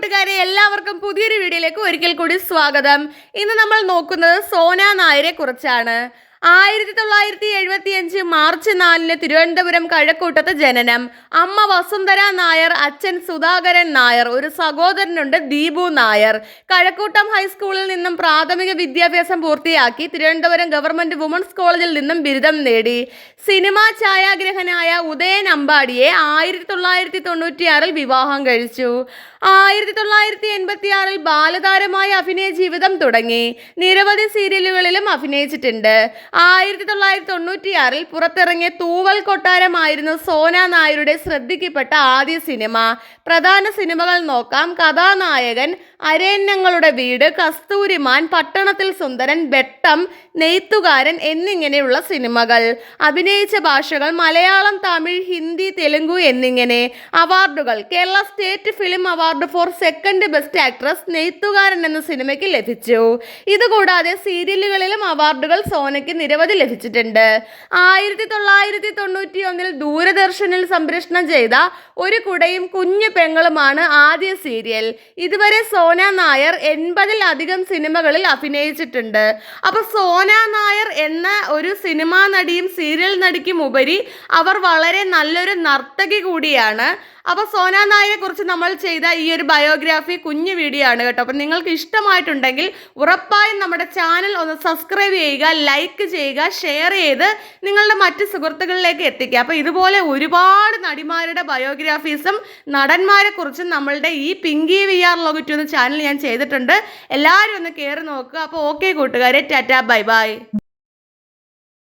കൂട്ടുകാരെ എല്ലാവർക്കും പുതിയൊരു വീഡിയോയിലേക്ക് ഒരിക്കൽ കൂടി സ്വാഗതം. ഇന്ന് നമ്മൾ നോക്കുന്നത് സോന നായരെ കുറിച്ചാണ്. ആയിരത്തി തൊള്ളായിരത്തി എഴുപത്തി അഞ്ച് മാർച്ച് നാലിന് തിരുവനന്തപുരം കഴക്കൂട്ടത്ത് ജനനം. അമ്മ വസുന്ധര നായർ അച്ഛൻ സുധാകരൻ നായർ ഒരു സഹോദരനുണ്ട് ദീപു നായർ. കഴക്കൂട്ടം ഹൈസ്കൂളിൽ നിന്നും പ്രാഥമിക വിദ്യാഭ്യാസം പൂർത്തിയാക്കി തിരുവനന്തപുരം ഗവൺമെന്റ് വുമൺസ് കോളേജിൽ നിന്നും ബിരുദം നേടി. സിനിമാ ഛായാഗ്രഹനായ ഉദയൻ അമ്പാടിയെ ആയിരത്തി തൊള്ളായിരത്തി തൊണ്ണൂറ്റിയാറിൽ വിവാഹം കഴിച്ചു. ആയിരത്തി തൊള്ളായിരത്തി എൺപത്തിയാറിൽ ബാലതാരമായ അഭിനയ ജീവിതം തുടങ്ങി. നിരവധി സീരിയലുകളിലും അഭിനയിച്ചിട്ടുണ്ട്. ആയിരത്തി തൊള്ളായിരത്തി തൊണ്ണൂറ്റിയാറിൽ പുറത്തിറങ്ങിയ തൂവൽ കൊട്ടാരമായിരുന്നു സോന നായരുടെ ശ്രദ്ധിക്കപ്പെട്ട ആദ്യ സിനിമ. പ്രധാന സിനിമകൾ നോക്കാം. കഥാനായകൻ അരേന്യങ്ങളുടെ വീട് കസ്തൂരിമാൻ പട്ടണത്തിൽ സുന്ദരൻ വെട്ടം നെയ്ത്തുകാരൻ എന്നിങ്ങനെയുള്ള സിനിമകൾ. അഭിനയിച്ച ഭാഷകൾ മലയാളം തമിഴ് ഹിന്ദി തെലുങ്കു എന്നിങ്ങനെ. അവാർഡുകൾ Kerala state film award for second best actress നെയ്ത്തുകാരൻ എന്ന സിനിമയ്ക്ക് ലഭിച്ചു. ഇതുകൂടാതെ സീരിയലുകളിലും അവാർഡുകൾ സോനയ്ക്ക് നിരവധി ലഭിച്ചിട്ടുണ്ട്. ആയിരത്തി തൊള്ളായിരത്തി തൊണ്ണൂറ്റി ഒന്നിൽ ദൂരദർശനിൽ സംപ്രേഷണം ചെയ്ത ഒരു കുടയും കുഞ്ഞു പെങ്ങളുമാണ് ആദ്യ സീരിയൽ. ഇതുവരെ സോന നായർ എൺപതിലധികം സിനിമകളിൽ അഭിനയിച്ചിട്ടുണ്ട്. അപ്പോൾ സോന നായർ എന്ന ഒരു സിനിമാ നടിയും സീരിയൽ നടിക്കും ഉപരി അവർ വളരെ നല്ലൊരു നർത്തകി കൂടിയാണ്. അപ്പോൾ സോനാ നായരെ കുറിച്ച് നമ്മൾ ചെയ്ത ഈ ഒരു ബയോഗ്രാഫി കുഞ്ഞു വീഡിയോ ആണ് കേട്ടോ. അപ്പം നിങ്ങൾക്ക് ഇഷ്ടമായിട്ടുണ്ടെങ്കിൽ ഉറപ്പായും നമ്മുടെ ചാനൽ ഒന്ന് സബ്സ്ക്രൈബ് ചെയ്യുക ലൈക്ക് ചെയ്യുക ഷെയർ ചെയ്ത് നിങ്ങളുടെ മറ്റ് സുഹൃത്തുക്കളിലേക്ക് എത്തിക്കുക. അപ്പോൾ ഇതുപോലെ ഒരുപാട് നടിമാരുടെ ബയോഗ്രാഫീസും നടന്മാരെ കുറിച്ചും നമ്മളുടെ ഈ പിങ്കി വി ആർ ലോഗിറ്റു എന്ന ചാനൽ ഞാൻ ചെയ്തിട്ടുണ്ട്. എല്ലാവരും ഒന്ന് കയറി നോക്കുക. അപ്പോൾ ഓക്കെ കൂട്ടുകാരെ ടാറ്റാ ബൈ ബൈ.